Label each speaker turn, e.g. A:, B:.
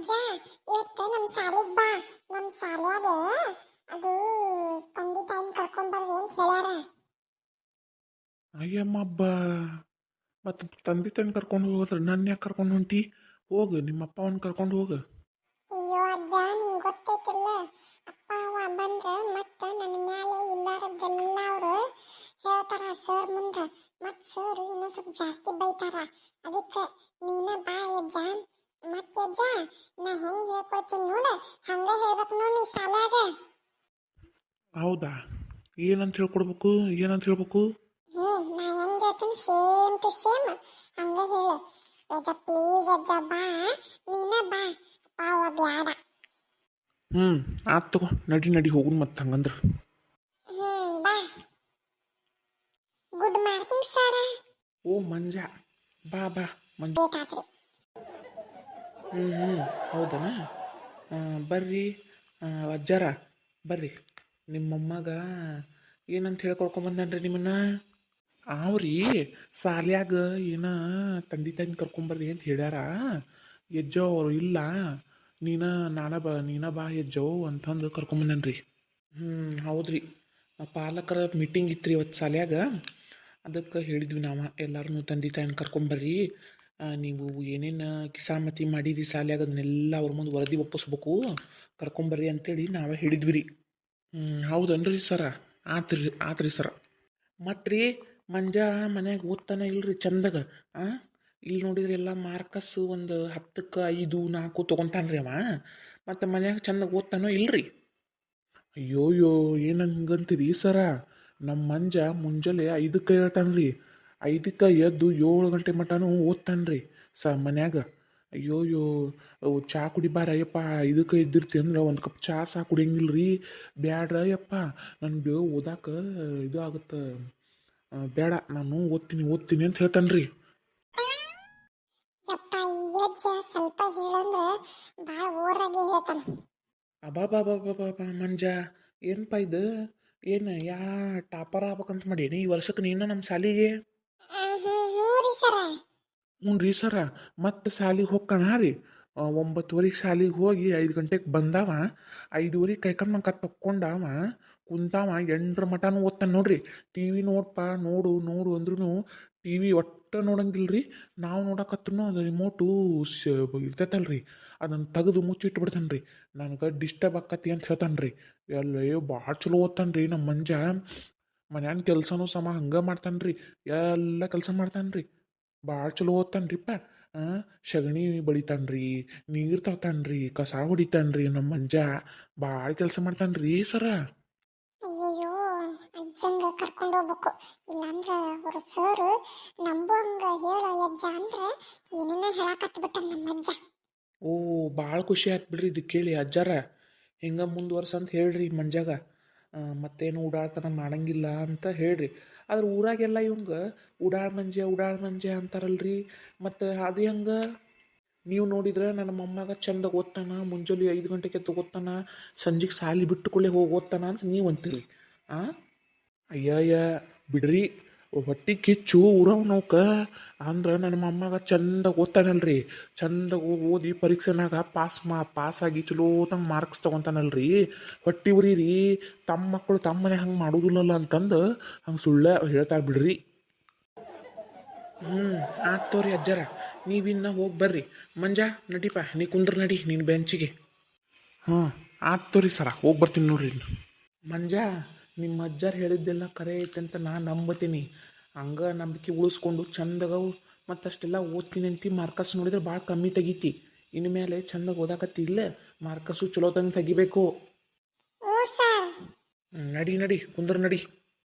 A: ಅಜ್ಜ ಇವತ್ತು ನಮ್ಮ ಶಾಲೆಗೆ ಬಾ. ನಮ್ಮ ಶಾಲ್ಯಾಗ ಅದು ತಂದೆ ತಾಯಿನ ಕರ್ಕೊಂಡ್ಬರ್ರಿ ಅಂತ ಹೇಳ್ಯಾರ.
B: ಅಯ್ಯಮ್ಮ ಹಬ್ಬ ಮತ್ತು ತಂದೆ ತಾಯಿನ ಕರ್ಕೊಂಡು ಹೋಗೋದ್ರೆ ನನ್ನ ಯಾಕೆ ಕರ್ಕೊಂಡು ಹೊಂಟಿ? ಹೋಗು ನಿಮ್ಮ ಅಪ್ಪ ಕರ್ಕೊಂಡು ಹೋಗು.
A: ಅಯ್ಯೋ ಅಜ್ಜ ನಿಂಗೆ ಗೊತ್ತೈತಿಲ್ಲ. ಅಪ್ಪ ಅವ ಬಂದ್ರೆ ಮತ್ತೆ ನನ್ನ ಮ್ಯಾಲೆ ಇಲ್ಲಾರದ್ದೆಲ್ಲ ಅವರು ಹೇಳ್ತಾರ ಸರ್ ಮುಂದೆ. ಮತ್ತೆ ಸರ್ ಇನ್ನೂ ಸ್ವಲ್ಪ ಜಾಸ್ತಿ ಬೈತಾರ. ಅದಕ್ಕೆ ನೀನ ಬಾ ಅಜ್ಜ. ಮತ್ತೆ ಅಜ್ಜ ನಾ ಹೆಂಗೆ ಹೇಳ್ಕೊಳ್ತೀನಿ ನೋಡ ಹಂಗ ಹೇಳ್ಬೇಕು ನೋಡಿ ನೀ ಸಾಲ್ಯಾಗ.
B: ಹೌದಾ? ಏನಂತ ಹೇಳ್ಕೊಡ್ಬೇಕು? ಏನಂತ ಹೇಳ್ಬೇಕು?
A: ಹ್ಮ್ ನಾ ಹೆಂಗೆ ಹೇಳ್ತೀನಿ? Same to same. ಹಂಗ ಹೇಳು. ಅಜ್ಜ ಪ್ಲೀಸ್ ಅಜ್ಜ ಬಾ. ನೀನ ಬಾ. ಪಾವ ಬ್ಯಾಡ.
B: ಹ್ಞೂ ಆತ್ ತಗೋ. ನಡಿ ನಡಿ ಹೋಗುನ್ ಮತ್ತೆ ಹಂಗಂದ್ರೆ.
A: ಹ್ಮ್ ಬಾ. ಗುಡ್ ಮಾರ್ನಿಂಗ್ ಸರ್
B: ಓ ಮಂಜ. ಬಾ ಬಾ ಮಂಜ.
A: ಬೇಕಾದ್ರೆ
B: ಹ್ಞೂ ಹ್ಞೂ ಹೌದನಾ? ಬರ್ರಿ. ಅಜ್ಜಾರ, ಬರ್ರಿ. ನಿಮ್ಮ ಮೊಮ್ಮಗ ಏನಂತ ಹೇಳ್ಕೊಳ್ಕೊಂಬಂದನ್ರಿ ನಿಮ್ಮನ್ನ? ಅವ್ರಿ, ಸಾಲ್ಯಾಗ ಏನ ತಂದೆ ತಾಯಿನ ಕರ್ಕೊಂಬರ್ರಿ ಅಂತ ಹೇಳ್ಯಾರ. ಎಜ್ಜೋ ಅವರು ಇಲ್ಲ. ನೀನ ನಾನ ಬಾ, ನೀನ ಬಾ ಎಜ್ಜೋ ಅಂತಂದು ಕರ್ಕೊಂಬಂದನ್ರಿ ಹ್ಞೂ ಹೌದ್ರಿ. ಪಾಲಕರ ಮೀಟಿಂಗ್ ಇತ್ತು ರೀ ಇವತ್ತು ಸಾಲ್ಯಾಗ. ಅದಕ್ಕೆ ಹೇಳಿದ್ವಿ ನಾವು. ಎಲ್ಲರೂ ತಂದೆ ತಾಯಿನ ಕರ್ಕೊಂಬರ್ರಿ ನೀವು ಏನೇನು ಕಿಸಾಮತಿ ಮಾಡಿರಿ ಶಾಲೆಯಾಗ ಅದನ್ನೆಲ್ಲ ಅವ್ರ ಮುಂದೆ ವರದಿ ಒಪ್ಪಿಸ್ಬೇಕು. ಕರ್ಕೊಂಬರ್ರಿ ಅಂತೇಳಿ ನಾವೇ ಹೇಳಿದ್ವಿ ರೀ ಹೌದನ್ರಿ ಸರ? ಆತ್ರಿ ಆತ್ರಿ ಸರ. ಮತ್ತು ರೀ ಮಂಜ ಮನ್ಯಾಗ ಓದ್ತಾನೆ ಇಲ್ರಿ ಚಂದಾಗ? ಆ ಇಲ್ಲಿ ನೋಡಿದ್ರೆ ಎಲ್ಲ ಮಾರ್ಕಸ್ ಒಂದು ಹತ್ತಕ್ಕೆ ಐದು ನಾಲ್ಕು ತೊಗೊತಾನ್ರಿ ಅವ. ಮತ್ತು ಮನ್ಯಾಗ ಚಂದಾಗ ಓದ್ತಾನೋ ಇಲ್ರಿ? ಅಯ್ಯೋಯ್ಯೋ ಏನು ಹಂಗಂತೀರಿ ಸರ? ನಮ್ಮ ಮಂಜ ಮುಂಜಾನೆ ಐದಕ್ಕೆ ಹೇಳ್ತಾನ್ರಿ. ಐದಕ್ಕೆ ಎದ್ದು ಏಳು ಗಂಟೆ ಮಟನೂ ರೀ ಸ ಮನ್ಯಾಗ. ಅಯ್ಯೋ ಅಯ್ಯೋ ಚಾ ಕುಡಿಬಾರ ಅಯ್ಯಪ್ಪ ಇದಕ್ಕೆ ಇದ್ದಿರ್ತಿ ಅಂದ್ರೆ ಒಂದು ಕಪ್ ಚಾ ಸಹ ಕುಡಿಯಂಗಿಲ್ಲ ರೀ. ಬ್ಯಾಡ್ರ ಅಯ್ಯಪ್ಪ ನನಗೆ ಓದಾಕ ಇದು ಆಗುತ್ತೆ ಬೇಡ ನಾನು ಓದ್ತೀನಿ ಓದ್ತೀನಿ ಅಂತ
A: ಹೇಳ್ತಾನೆ ರೀ. ಸ್ವಲ್ಪ ಹೇಳಂದ್ರೆ ಭಾಳ ಓರಾಗಿ ಹೇಳ್ತಾನೆ.
B: ಅಬಾಬಾಬಾಬಾಬಾ ಮಂಜ ಏನಪ್ಪ ಇದು? ಏನು ಯಾ ಟಾಪರ್ ಆಗ್ಬೇಕಂತ ಮಾಡೀನಿ ಈ ವರ್ಷಕ್ಕೆ ನೀನು ನಮ್ಮ ಶಾಲಿಗೆ?
A: ಹ್ಞೂ ರೀ ಸರ.
B: ರೀ ಮತ್ತೆ ಶಾಲೆಗೆ ಹೋಗ್ಕಣ ರೀ. ಒಂಬತ್ತುವರೆಗೆ ಶಾಲಿಗೆ ಹೋಗಿ ಐದು ಗಂಟೆಗೆ ಬಂದಾವ, ಐದುವರೆಗೆ ಕತ್ ತಕ್ಕೊಂಡವ, ಕುಂತಾವ ಎಂಟ್ರ ಮಟನೂ ಓದ್ತಾನೆ ನೋಡ್ರಿ. ಟಿ ವಿ ನೋಡಪ್ಪ ನೋಡು ನೋಡು ಅಂದ್ರೂ ಟಿ ವಿ ಒಟ್ಟು ನೋಡಂಗಿಲ್ಲ ರೀ ನಾವು ನೋಡಕತ್ರೂ ಅದು ರಿಮೋಟು ಇರ್ತೈತಲ್ಲ ಇರ್ತೈತಲ್ರಿ. ಅದನ್ನು ತೆಗೆದು ಮುಚ್ಚಿಟ್ಬಿಡ್ತಾನ್ರಿ. ಬಿಡ್ತಾನೆ ರೀ ನನಗೆ ಡಿಸ್ಟರ್ಬ್ ಆಕತಿ ಅಂತ ಹೇಳ್ತಾನೆ ರೀ ಎಲ್ಲ ಭಾಳ ಚಲೋ ಓದ್ತಾನೆ ರೀ ನಮ್ಮ ಮಂಜ. ಮನ್ಯಾನ ಕೆಲಸನೂ ಸಮ ಹಂಗೆ ಮಾಡ್ತಾನೆ ರೀ ಎಲ್ಲ ಕೆಲಸ ಮಾಡ್ತಾನೆ ರೀ ಭಾಳ ಚಲೋ ಓದ್ತಾನ್ರಿಪ್ಪ ಆ, ಸಗಣಿ ರೀ ನೀರು ತರ್ತಾನ್ರಿ ಕಸ ಹೊಡಿತಾನ್ರಿ ನಮ್ಮ ಮಂಜ ಭಾಳ ಕೆಲಸ ಮಾಡ್ತಾನ್ರಿ ಸರ.
A: ಅಯ್ಯಯ್ಯೋ ಅಜ್ಜಂಗ ಕರ್ಕೊಂಡು ಹೋಗ್ಬೇಕು. ಇಲ್ಲಾಂದ್ರೆ ಅವ್ರ ಸರ್ ನಂಬಂಗ ಹೇಳೋ ಅಜ್ಜ ಅಂದ್ರೆ ಏನೇನ ಹೇಳಕತ್ ಬಿಟ್ಟ ನಮ್ಮ ಅಜ್ಜ.
B: ಓ ಭಾಳ ಖುಷಿ ಆಯ್ತು ಬಿಡ್ರಿ ಇದು ಕೇಳಿ ಅಜ್ಜಾರ. ಹಿಂಗೆ ಮುಂದುವರ್ಸ ಅಂತ ಹೇಳ್ರಿ ಮಂಜಾಗ. ಮತ್ತೇನು ಓಡಾಡ್ತನ ಮಾಡಂಗಿಲ್ಲ ಅಂತ ಹೇಳ್ರಿ. ಆದ್ರೆ ಊರಾಗೆಲ್ಲ ಇವಂಗ ಉಡಾಳ್ ಮಂಜೆ ಉಡಾಳ್ ಮಂಜೆ ಅಂತಾರಲ್ರಿ. ಮತ್ತು ಅದು ಹೆಂಗೆ? ನೀವು ನೋಡಿದ್ರೆ ನನ್ನ ಮೊಮ್ಮಗ ಚಂದ ಓದ್ತಾನ, ಮುಂಜಾನೆ ಐದು ಗಂಟೆಗೆ ತಗೋತಾನ ಸಂಜೆಗೆ ಸಾಲಿ ಬಿಟ್ಟುಕೊಳ್ಳೆ ಹೋಗಿ ಓದ್ತಾನ ಅಂತ ನೀವು ಅಂತೀರಿ. ಆ? ಅಯ್ಯಯ್ಯ, ಬಿಡ್ರಿ. ಹೊಟ್ಟಿ ಕಿಚ್ಚು ಊರವ್ ನೌಕ. ಅಂದ್ರೆ ನನ್ನ ಮೊಮ್ಮಗ ಚಂದ ಓದ್ತಾನಲ್ರಿ. ಚಂದ ಓದಿ ಪರೀಕ್ಷೆನಾಗ ಪಾಸ್ ಮಾ ಪಾಸಾಗಿ ಚಲೋತಂಗೆ ಮಾರ್ಕ್ಸ್ ತೊಗೊತಾನಲ್ರಿ. ಹೊಟ್ಟಿ ಉರಿರಿ. ತಮ್ಮ ಮಕ್ಕಳು ತಮ್ಮ ಮನೆ ಹಂಗೆ ಮಾಡೋದಿಲ್ಲಲ್ಲ ಅಂತಂದು ಹಂಗೆ ಸುಳ್ಳ ಹೇಳ್ತಾ ಬಿಡ್ರಿ. ಹ್ಞೂ ಆಗ್ತವ್ರಿ ಅಜ್ಜರ. ನೀವಿನ್ನ ಹೋಗಿ ಬರ್ರಿ. ಮಂಜ, ನಡಿಪ. ನೀ ಕುಂದ್ರ ನಡಿ ನಿನ್ನ ಬೆಂಚಿಗೆ ಹಾಂ ಆಗ್ತವ್ರಿ ಸರ. ಹೋಗಿ ಬರ್ತೀನಿ ನೋಡ್ರಿ ಮಂಜ ನಿಮ್ಮ ಅಜ್ಜಾರು ಹೇಳಿದ್ದೆಲ್ಲ ಕರೆ ಐತೆ ಅಂತ ನಾನು ನಂಬತೀನಿ. ಹಂಗೆ ನಂಬಿಕೆ ಉಳಿಸ್ಕೊಂಡು ಚಂದಗವು ಮತ್ತಷ್ಟೆಲ್ಲ ಓದ್ತೀನಿ ಅಂತ ಮಾರ್ಕಸ್ ನೋಡಿದ್ರೆ ಭಾಳ ಕಮ್ಮಿ ತೆಗಿತಿ. ಇನ್ಮೇಲೆ ಚಂದಾಗ ಓದಾಕತ್ತಿ ಇಲ್ಲ ಮಾರ್ಕಸ್ಸು ಚಲೋ ತಂಗೆ ತೆಗಿಬೇಕು. ನಡಿ ನಡಿ ಕುಂದ್ರ ನಡಿ.